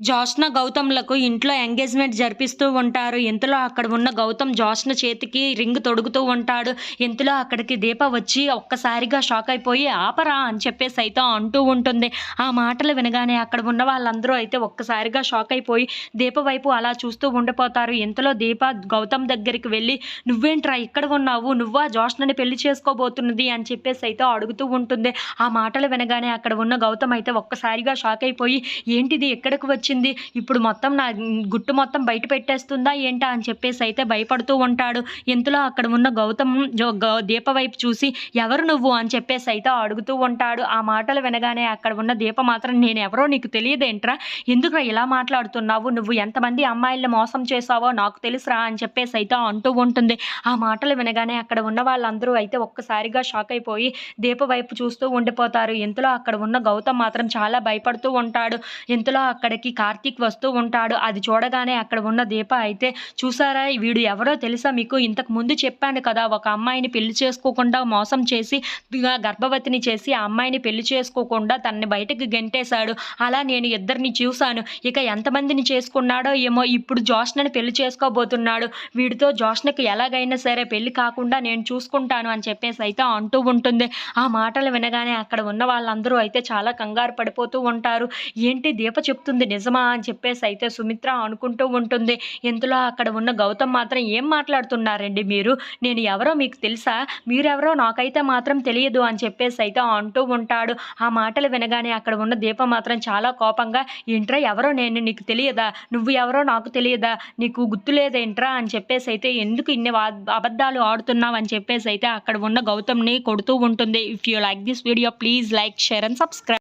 జోష్న గౌతమ్లకు ఇంట్లో ఎంగేజ్మెంట్ జరిపిస్తూ ఉంటారు. ఇంతలో అక్కడ ఉన్న గౌతమ్ జోష్న చేతికి రింగ్ తొడుగుతూ ఉంటాడు. ఇంతలో అక్కడికి దీప వచ్చి ఒక్కసారిగా షాక్ అయిపోయి ఆపరా అని చెప్పేసి అయితే అంటూ ఉంటుంది. ఆ మాటలు వినగానే అక్కడ ఉన్న వాళ్ళందరూ అయితే ఒక్కసారిగా షాక్ అయిపోయి దీప వైపు అలా చూస్తూ ఉండిపోతారు. ఇంతలో దీప గౌతమ్ దగ్గరికి వెళ్ళి నువ్వేంట్రా ఇక్కడ ఉన్నావు? నువ్వా జోష్నని పెళ్ళి చేసుకోబోతున్నది? అని చెప్పేసి అయితే అడుగుతూ ఉంటుంది. ఆ మాటలు వినగానే అక్కడ ఉన్న గౌతమ్ అయితే ఒక్కసారిగా షాక్ అయిపోయి ఏంటిది? ఎక్కడికి వచ్చి వచ్చింది ఇప్పుడు మొత్తం నా గుట్టు మొత్తం బయట పెట్టేస్తుందా ఏంటా అని చెప్పేసి అయితే భయపడుతూ ఉంటాడు. ఇంతలో అక్కడ ఉన్న గౌతమ్ గౌ- దీప వైపు చూసి ఎవరు నువ్వు? అని చెప్పేసి అయితే అడుగుతూ ఉంటాడు. ఆ మాటలు వినగానే అక్కడ ఉన్న దీప మాత్రం నేను ఎవరో నీకు తెలియదేంట్రా? ఎందుకురా ఇలా మాట్లాడుతున్నావు? నువ్వు ఎంతమంది అమ్మాయిల్ని మోసం చేసావో నాకు తెలుసురా? అని చెప్పేసి అయితే అంటూ ఉంటుంది. ఆ మాటలు వినగానే అక్కడ ఉన్న వాళ్ళందరూ అయితే ఒక్కసారిగా షాక్ అయిపోయి దీప వైపు చూస్తూ ఉండిపోతారు. ఇంతలో అక్కడ ఉన్న గౌతమ్ మాత్రం చాలా భయపడుతూ ఉంటాడు. ఇంతలో అక్కడికి కార్తీక్ వస్తూ ఉంటాడు. అది చూడగానే అక్కడ ఉన్న దీప అయితే చూసారా వీడు ఎవరో తెలుసా మీకు? ఇంతకు ముందు చెప్పాను కదా ఒక అమ్మాయిని పెళ్ళి చేసుకోకుండా మోసం చేసి గర్భవతిని చేసి ఆ అమ్మాయిని పెళ్ళి చేసుకోకుండా తనని బయటకు గెంటేశాడు. అలా నేను ఇద్దరిని చూశాను. ఇక ఎంతమందిని చేసుకున్నాడో ఏమో ఇప్పుడు జోష్నని పెళ్ళి చేసుకోబోతున్నాడు. వీడితో జోష్నకి ఎలాగైనా సరే పెళ్ళి కాకుండా నేను చూసుకుంటాను అని చెప్పేసి అయితే అంటూ ఉంటుంది. ఆ మాటలు వినగానే అక్కడ ఉన్న వాళ్ళందరూ అయితే చాలా కంగారు పడిపోతూ ఉంటారు. ఏంటి దీప చెప్తుంది నిజం నిజమా అని చెప్పేసి అయితే సుమిత్ర అనుకుంటూ ఉంటుంది. ఇంతలో అక్కడ ఉన్న గౌతమ్ మాత్రం ఏం మాట్లాడుతున్నారండి మీరు? నేను ఎవరో మీకు తెలుసా? మీరెవరో నాకైతే మాత్రం తెలియదు అని చెప్పేసి అయితే అంటూ ఉంటాడు. ఆ మాటలు వినగానే అక్కడ ఉన్న దీప మాత్రం చాలా కోపంగా ఏంట్రా ఎవరో నేను నీకు తెలియదా? నువ్వు ఎవరో నాకు తెలియదా? నీకు గుర్తులేదేంట్రా అని చెప్పేసి అయితే ఎందుకు ఇన్ని అబద్ధాలు ఆడుతున్నావు? అని చెప్పేసి అయితే అక్కడ ఉన్న గౌతమ్ని కొడుతూ ఉంటుంది. If you like this video please like share and subscribe